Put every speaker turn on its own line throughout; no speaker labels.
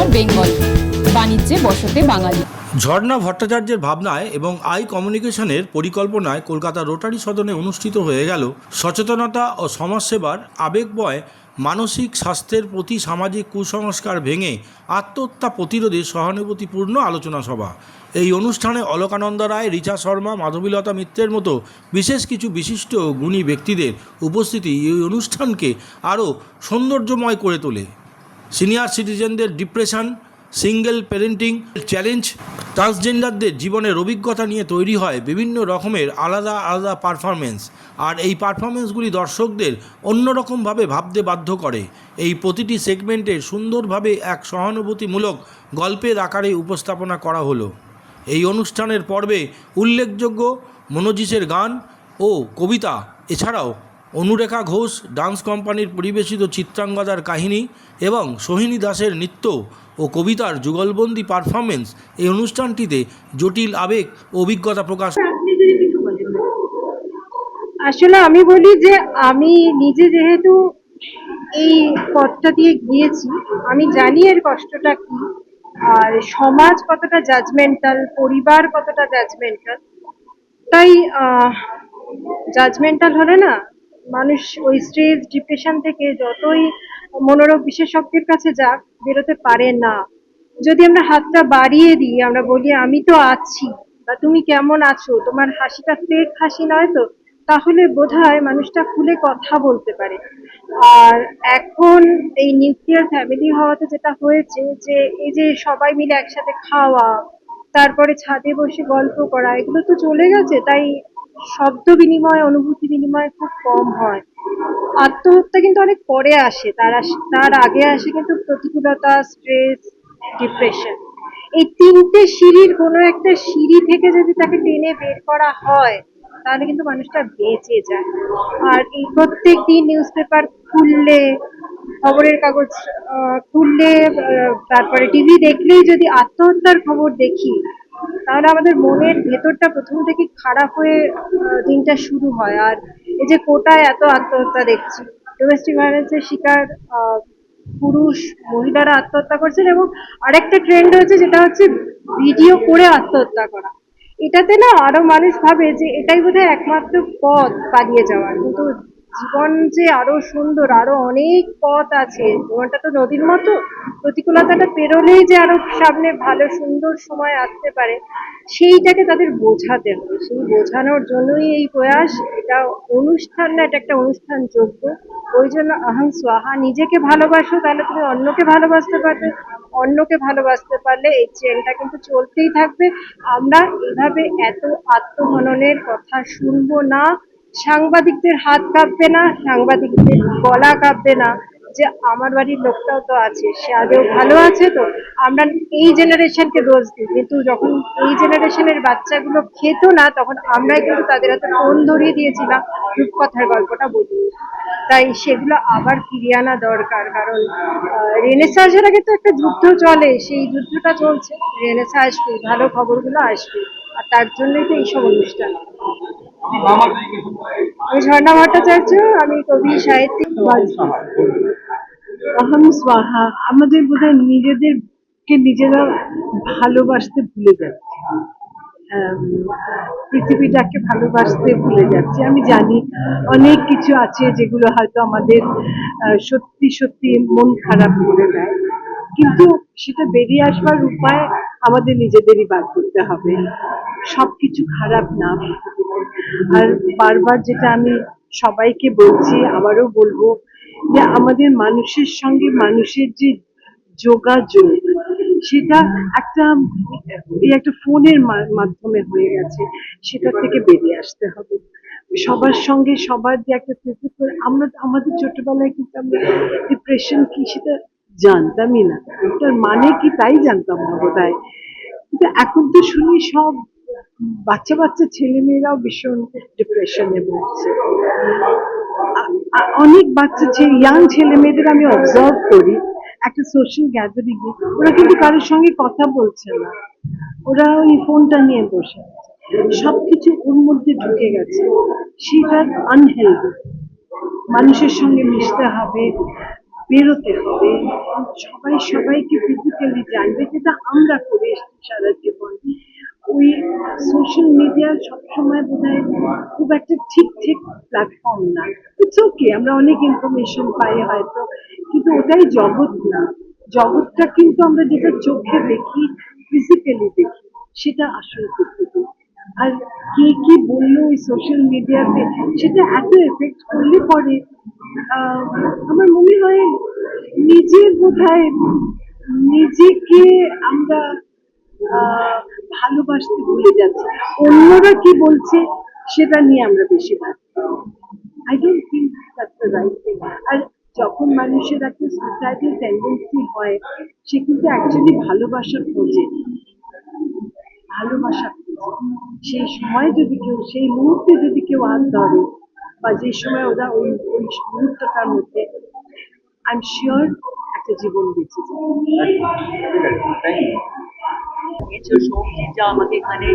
Entrepreneur Bengal, বাণিজ্যে বসতে বাঙালি।
ঝর্ণা ভট্টাচার্যের ভাবনায় এবং আই কমিউনিকেশনের পরিকল্পনায় কলকাতা রোটারি সদনে অনুষ্ঠিত হয়ে গেল সচেতনতা ও সমাজসেবার আবেগময় মানসিক স্বাস্থ্যের প্রতি সামাজিক কুসংস্কার ভেঙে আত্মহত্যা প্রতিরোধে সহানুভূতিপূর্ণ আলোচনা সভা। এই অনুষ্ঠানে অলকানন্দ রায়, রিচা শর্মা, মাধবীলতা মিত্রের মতো বিশেষ কিছু বিশিষ্ট গুণী ব্যক্তিদের উপস্থিতি এই অনুষ্ঠানকে আরও সৌন্দর্যময় করে তোলে। সিনিয়র সিটিজেনদের ডিপ্রেশন সিঙ্গেল প্যারেন্টিং চ্যালেঞ্জ ট্রান্সজেন্ডারদের জীবনের অভিজ্ঞতা নিয়ে তৈরি হয় বিভিন্ন রকমের আলাদা আলাদা পারফরমেন্স আর এই পারফরমেন্সগুলি দর্শকদের অন্যরকমভাবে ভাবতে বাধ্য করে। এই প্রতিটি সেগমেন্টে সুন্দরভাবে এক সহানুভূতিমূলক গল্পের আকারে উপস্থাপনা করা হলো। এই অনুষ্ঠানের পর্বে উল্লেখযোগ্য মনোজিসের গান ও কবিতা, এছাড়াও অনুরেখা ঘোষ, ডান্স কোম্পানির পরিবেশিত চিত্রাঙ্গদার কাহিনী এবং সোহিনী দাসের নৃত্য ও কবিতার যুগলবন্দি পারফরমেন্স এই অনুষ্ঠানটিতে জটিল আবেগ অভিজ্ঞতা প্রকাশ
আসলে আমি বলি যে আমি নিজে যেহেতু এই পথটা দিয়ে গিয়েছি, আমি জানি এর কষ্টটা কি। আর সমাজ কতটা জাজমেন্টাল পরিবার কতটা জাজমেন্টাল তাই জাজমেন্টাল হলে না মানুষ ওই স্ট্রেস ডিপ্রেশন থেকে যতই মনোরোগ বিশেষজ্ঞের কাছে যাক, বেরোতে পারে না। যদি আমরা হাতটা বাড়িয়ে দিই, আমরা বলি, আমি তো আছি। বা, তুমি কেমন আছো? তোমার হাসিটা ফেক হাসি নয় তো? তাহলে বোধহয় মানুষটা খুলে কথা বলতে পারে। আর এখন এই নিউক্লিয়ার ফ্যামিলি হওয়াতে যেটা হয়েছে যে, এই যে সবাই মিলে একসাথে খাওয়া, তারপরে ছাদে বসে গল্প করা, এগুলো তো চলে গেছে। তাই শব্দ বিনিময় অনুভূতি বিনিময় খুব কম হয়। আত্মহত্যা কিন্তু অনেক পরে আসে, তার তার আগে আসে কিন্তু প্রতিকূলতা স্ট্রেস ডিপ্রেশন এই তিনটে সিঁড়ির কোনো একটা সিঁড়ি থেকে যদি তাকে টেনে বের করা হয়, তাহলে কিন্তু মানুষটা বেঁচে যায়। আর এই প্রত্যেক দিন নিউজ পেপার খুললে, খবরের কাগজ খুললে তারপরে টিভি দেখলেই যদি আত্মহত্যার খবর দেখি তাহলে আমাদের মনের ভেতরটা প্রথম থেকে খারাপ হয়ে দিনটা শুরু হয়। আর এই যে কোটায় এত আত্মহত্যা দেখছি ডোমেস্টিক ভায়োলেন্সের শিকার পুরুষ, মহিলারা আত্মহত্যা করছেন এবং আরেকটা ট্রেন্ড হচ্ছে যেটা হচ্ছে ভিডিও করে আত্মহত্যা করা। এটাতে না আরও মানুষ ভাবে যে এটাই বোধহয় একমাত্র পথ পালিয়ে যাওয়ার। কিন্তু জীবন যে আরও সুন্দর, আরও অনেক পথ আছে। জীবনটা তো নদীর মতো। প্রতিকূলতাটা পেরোলেই যে আরও সামনে ভালো, সুন্দর সময় আসতে পারে, সেইটাকে তাদের বোঝাতে হবে। সেই বোঝানোর জন্যই এই প্রয়াস, এটা অনুষ্ঠান না, এটা একটা অনুষ্ঠান যোগ্য। ওই জন্য আহং সোহা নিজেকে ভালোবাসো, তাহলে তুমি অন্যকে ভালোবাসতে পারবে। অন্যকে ভালোবাসতে পারলে এই ট্রেনটা কিন্তু চলতেই থাকবে। আমরা এভাবে এত আত্মহননের কথা শুনব না। সাংবাদিকদের হাত কাঁপবে না, সাংবাদিকদের গলা কাঁপবে না, যে আমার বাড়ির লোকটাও তো আছে, সে আদৌ ভালো আছে তো, আমরা এই জেনারেশনকে দোষ দিই। কিন্তু যখন এই জেনারেশনের বাচ্চাগুলো খেত না, তখন আমরাই কিন্তু তাদের হাতে ফোন ধরিয়ে দিয়েছিলাম রূপকথার গল্পটা বলি। তাই সেগুলো আবার ফিরিয়ে আনা দরকার, কারণ রেনেসাসের আগে তো একটা যুদ্ধ চলে, সেই যুদ্ধটা চলছে। রেনেসা আসবে ভালো খবরগুলো আসবে। আর তার জন্যই তো এইসব অনুষ্ঠান। আমি ঝর্ণা ভট্টাচার্য আমি কবি সাহিত্যিক
অহম স্বাহা আমাদের বোধহয় নিজেদেরকে নিজেরা ভালোবাসতে ভুলে যাচ্ছে। পৃথিবীটাকে ভালোবাসতে ভুলে যাচ্ছি। আমি জানি অনেক কিছু আছে যেগুলো হয়তো আমাদের আহ, সত্যি সত্যি মন খারাপ করে দেয়। কিন্তু সেটা বেরিয়ে আসবার উপায় আমাদের নিজেদেরই বার করতে হবে। সবকিছু খারাপ না আর বারবার যেটা আমি সবাইকে বলছি, আবারও বলব যে আমাদের মানুষের সঙ্গে মানুষের যে যোগাযোগ, সেটা একটা একটা ফোনের মাধ্যমে হয়ে গেছে সেটা থেকে বেরিয়ে আসতে হবে। সবার সঙ্গে সবার যে একটা physical, আমরা, আমাদের ছোটবেলায় কিন্তু আমরা ডিপ্রেশন কি সেটা জানতামই না। ওটার মানে কি তাই জানতাম না কিন্তু এখন তো শুনি সব বাচ্চা বাচ্চা ছেলে মেয়েরাও ভীষণ ডিপ্রেশনে ভুগছে। অনেক বাচ্চা ছেলে ইয়াং ছেলে মেয়েদের আমি অবজার্ভ করি, একটা সোশ্যাল গ্যাদারিং এ ওরা কিন্তু কারোর সঙ্গে কথা বলছে না। ওরা ওই ফোনটা নিয়ে বসে সবকিছু ওর মধ্যে ঢুকে গেছে। সেটা আনহেলদি মানুষের সঙ্গে মিশতে হবে। বেরোতে হবে। সবাই সবাইকে ফিজিক্যালি জানবে যেটা আমরা করে এসেছি সারা জীবন। ওই সোশ্যাল মিডিয়া সবসময় বোধ হয় খুব একটা ঠিক ঠিক প্ল্যাটফর্ম না। ইটস ওকে আমরা অনেক ইনফরমেশন পাই হয়তো, কিন্তু ওটাই জগৎ না। জগৎটা কিন্তু আমরা যেটা চোখে দেখি ফিজিক্যালি দেখি, সেটা আসল পৃথিবী আর কে কি বলল ওই সোশ্যাল মিডিয়াতে সেটা এত এফেক্ট করলে পরে আমার মনে হয় নিজের বোধ নিজেকে আমরা ভালোবাসতে ভুলে যাচ্ছি। অন্যরা কি বলছে সেটা নিয়ে আমরা বেশি ভাবছি। I don't think that's the right thing আর যখন মানুষের একটা সুইসাইডাল টেন্ডেন্সি হয়, সে কিন্তু অ্যাকচুয়ালি ভালোবাসা খোঁজে। ভালোবাসা সেই সময় যদি কেউ সেই মুহূর্তে যদি কেউ হাত ধরে বা যে সময় ওরা ওই ওই মুহূর্তটার মধ্যে আই এম শিওর একটা জীবন বেঁচে
নিয়েছে যা আমাকে এখানে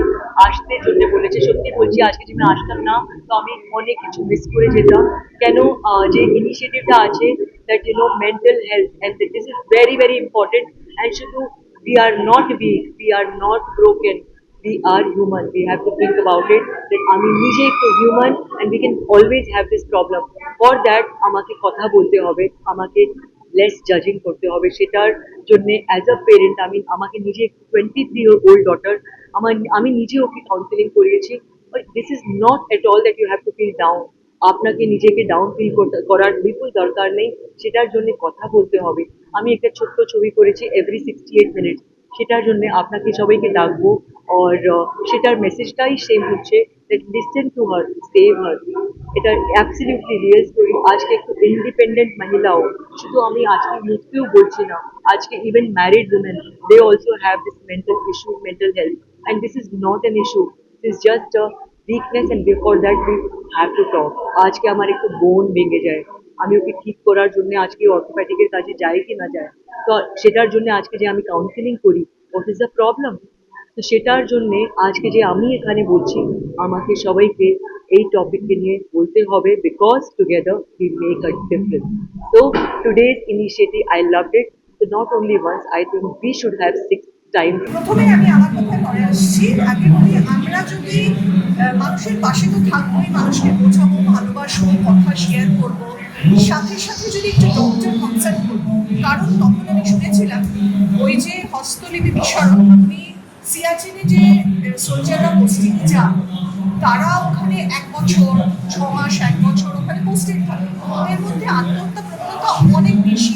আসতে জন্য বলেছে সত্যি বলছি আজকে যদি আমি আসতাম না তো আমি অনেক কিছু মিস করে যেতাম। কেন আহ, যে ইনিশিয়েটিভটা আছে that you know mental health and this is very very important and শুধু we are not weak we are not broken we are human. We have to think about it that আমি নিজে একটু human and we can always have this problem for that আমাকে কথা বলতে হবে, আমাকে less জাজিং করতে হবে। সেটার জন্য অ্যাজ আ পেরেন্ট আমি আমাকে নিজে টোয়েন্টি থ্রি ওল্ড ডটার আমার, আমি নিজে ওকে কাউন্সিলিং করিয়েছি। This is not at all that you have to feel down আপনাকে নিজেকে ডাউন ফিল করার বিলকুল দরকার নেই, সেটার জন্য কথা বলতে হবে। আমি একটা ছোট্ট ছবি করেছি এভরি সিক্সটি এইট মিনিট সেটার জন্য আপনাকে সবাইকে ডাকবো, আর সেটার মেসেজটাই সেম হচ্ছে listen to her save her এটা অ্যাবসলিউটলি রিয়েল স্টোরি আজকে একটু ইন্ডিপেন্ডেন্ট মহিলাও, শুধু আমি আজকে ইউথকেও বলছি না, আজকে even married women they also have this mental issue mental health and this is not an issue this just weakness and before that we have to talk আজকে আমার একটু বোন ভেঙে যায় আমি ওকে ঠিক করার জন্য আজকে অর্থোপ্যাথিকের কাছে যাই কি না যায় তো সেটার জন্য আজকে যে আমি কাউন্সিলিং করি হোয়াট ইজ দ্য প্রবলেম তো সেটার জন্য আজকে যে আমি এখানে বলছি আমাকে সবাইকে এই টপিককে নিয়ে বলতে হবে because together we make a difference so today's initiative I love it so not only once I think we should have six times
প্রথমে আমি আমার কথায় পরে আসছি। আগে বলি, আমরা যদি মানুষের পাশে তো থাকবোই মানুষকে বোঝাবো, ভালোবাসবো, কথা শেয়ার করব, সাথে সাথে যদি একটু ডক্টর কনসাল্ট করব, কারণ তখন আমি শুনেছিলাম, ওই যে হস্তলিপি বিশারদ উনি সিয়াচিনে যে সোলজাররা পোস্টিংয়ে যান, তারা ওখানে এক বছর, ছ মাস, এক বছর, ওখানে পোস্টিং থাকে। ওদের মধ্যে আত্মহত্যা প্রবণতা অনেক বেশি।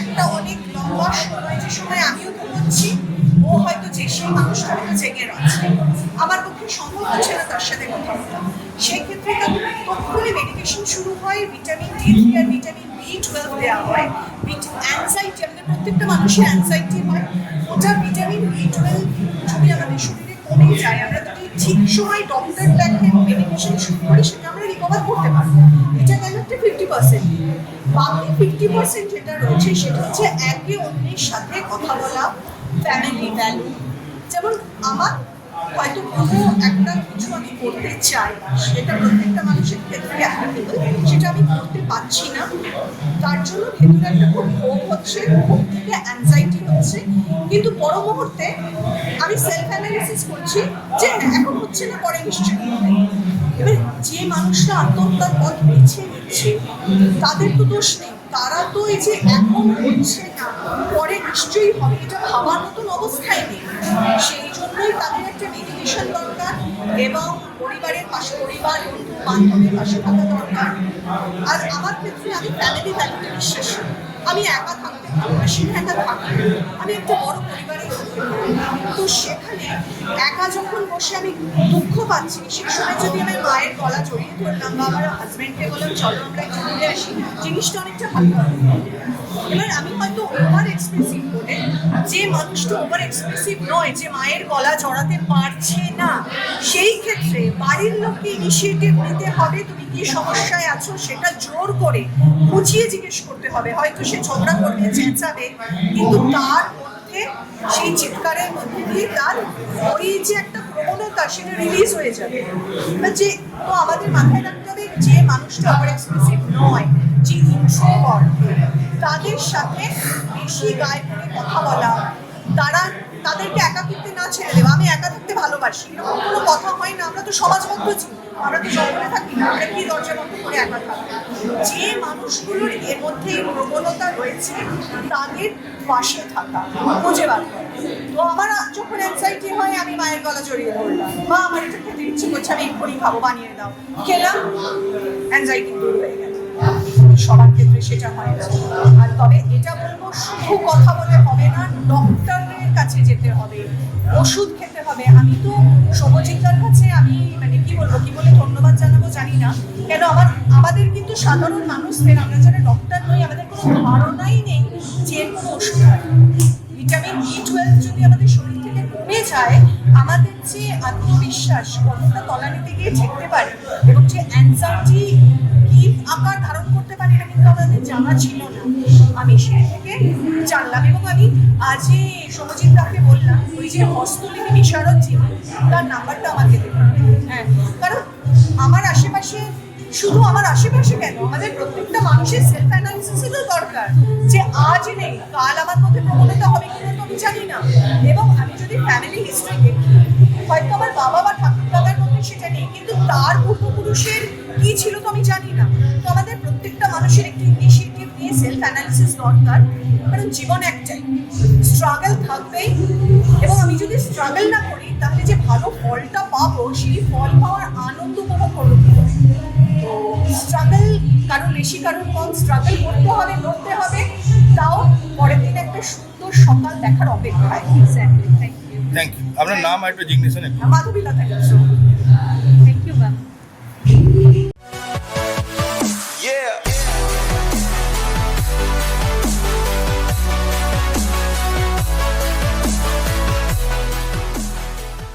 একটা অনেক লম্বা সময়, যে সময় আমিও ঘুমোচ্ছি ও হয়তো যে সেই মানুষটা হয়তো জেগে রয়েছে। আমার পক্ষে সম্ভব হচ্ছে না তার সাথে কথা বলা। সেই ক্ষেত্রে তখনই মেডিকেশন শুরু হয় ভিটামিন ডি থ্রি আর ভিটামিন বি টুয়েলভ দেওয়া হয়। অ্যাংজাইটি আমাদের প্রত্যেকটা মানুষের অ্যাংজাইটি হয়। ওটা ভিটামিন বি টুয়েলভ যদি আমাদের শরীরে কমে যায়, আমরা ঠিক সময় ডক্টর দেখে মেডিকেশন শুরু করে সেটা আমরা রিকভার করতে পারব। এটা গেল একটা ফিফটি পার্সেন্ট বাকি ফিফটি পার্সেন্ট যেটা রয়েছে সেটা হচ্ছে একে অন্যের সাথে কথা বলা ফ্যামিলি ভ্যালু যেমন আমার হয়তো কোনো একটা কিছু আমি করতে চাই, সেটা প্রত্যেকটা মানুষের ক্ষেত্রে সেটা আমি করতে পারছি না। তার জন্য ভেতরে একটা খুব ক্ষোভ হচ্ছে ক্ষোভ থেকে অ্যাংজাইটি হচ্ছে। কিন্তু পর মুহূর্তে আমি সেলফ অ্যানালিসিস করছি যে এখন হচ্ছে না, পরে নিশ্চয়ই এবার যে মানুষরা আত্মহত্যার পথ বেছে নিচ্ছে তাদের তো দোষ নেই। তারা তো এই যে এখন হচ্ছে না, পরে নিশ্চয়ই হবে, এটা ভাবার মতন অবস্থায় নেই। সেই জন্যই তাদের একটা মেডিটেশন দরকার এবং পরিবারের পাশে, পরিবার বন্ধু বান্ধবের পাশে থাকা দরকার। আর আমার ক্ষেত্রে আমি ফ্যামিলি ভ্যালুতে বিশ্বাসী আমি একা থাকতে ভালোবাসি না একা থাকি। আমি একটা বড় পরিবারে। তো সেখানে একা যখন বসে আমি দুঃখ পাচ্ছি, সেই সময় যদি আমি মায়ের গলা জড়িয়ে ধরলাম বা আমার হাজবেন্ডকে বললাম, চলো আমরা ঘুরে আসি। জিনিসটা অনেকটা ভালো। এবার আমি হয়তো ওভার এক্সপ্রেসিভ বলে যে মানুষটা ওভার এক্সপ্রেসিভ নয়, যে মায়ের গলা জড়াতে পারছে না, সেই ক্ষেত্রে বাড়ির লোককে ইনিশিয়েটিভ নিতে হবে। তুমি কি সমস্যায় আছো সেটা জোর করে বুঝিয়ে জিজ্ঞেস করতে হবে। হয়তো সে ঝগড়া করবে চেঁচাবে কিন্তু তার মধ্যে সেই চিৎকারের মধ্যে দিয়ে তার ওই যে একটা প্রবণতা সেটা রিলিজ হয়ে যাবে। যে তো আমাদের মাথায় রাখতে হবে যে মানুষটা ওভার এক্সপ্রেসিভ নয় যে ইন্ট্রোভার্ট তাদের সাথে বেশি গায়ে করে কথা বলা, তারা তাদেরকে একা করতে না ছেড়ে দেবো আমি একা থাকতে ভালোবাসি, এরকম কোনো কথা হয় না, আমরা তো সমাজবদ্ধ জীব আমরা তো জঙ্গলে থাকি, আমরা কি দরজা বন্ধ করে একা থাকি? যে মানুষগুলোর এর মধ্যে প্রবণতা রয়েছে, তাদের পাশে থাকা খুঁজে বার তো আমার যখন অ্যাংজাইটি হয়, আমি মায়ের গলা জড়িয়ে ধরলাম। বা আমার এটা খেতে ইচ্ছে করছে, আমি এক্ষুনি খাব, বানিয়ে দাও। খেলাম অ্যাংজাইটি দূর হয়ে গেল। সবার ক্ষেত্রে সেটা হয় না। আর তবে এটা বলব, শুধু কথা বলে হবে না ডক্টরের কাছে যেতে হবে, ওষুধ খেতে হবে। আমি তো শুভজিৎদার কাছে আমি মানে কি বলব, কি বলে ধন্যবাদ জানাব জানি না। কেন আমার, আমাদের কিন্তু সাধারণ মানুষদের, আমরা যারা ডক্টর নই, আমাদের কোনো ধারণাই নেই যে এর কোনো ওষুধ ভিটামিন বি টুয়েলভ যদি আমাদের শরীর থেকে কমে যায়, আমাদের যে আত্মবিশ্বাস কতটা তলানিতে গিয়ে ঠেকতে পারে এবং যে অ্যাংজাইটি কি আকার ধারণ করতে পারে, এটা কিন্তু আমাদের জানা ছিল না। আমি সে থেকে জানলাম এবং আমি আজই সৌমজিৎ দাকে বললাম, ওই যে হস্তলিপি বিশারদ যিনি, তার নাম্বারটা আমাকে দেবে হ্যাঁ কারণ আমার আশেপাশে, শুধু আমার আশেপাশে কেন, আমাদের প্রত্যেকটা মানুষের সেলফ অ্যানালিসিসেরও দরকার যে আজ নেই, কাল আমার মধ্যে প্রবণতা হবে কিনা তো আমি জানি না। এবং আমি যদি ফ্যামিলি হিস্ট্রি দেখি, হয়তো আমার বাবা বা ঠাকুর দাদার মধ্যে সেটা নেই, কিন্তু তার পূর্বপুরুষের কি ছিল? অ্যানালিসিস দরকার কারণ জীবন একটাই। স্ট্রাগল থাকবেই এবং আমি যদি স্ট্রাগল না করি তাহলে যে ভালো ফলটা পাবো সেই ফল পাওয়ার আনন্দ উপভোগ করব তো স্ট্রাগল কারও বেশি কারও কম স্ট্রাগল করতে হবে লড়তে হবে তাও পরের দিন একটা সুন্দর সকাল দেখার অপেক্ষায়। Exactly thank you
thank you আপনার নাম আর একটু জিজ্ঞেস
মাধবীলতা
থ্যাংক ইউ ম্যাম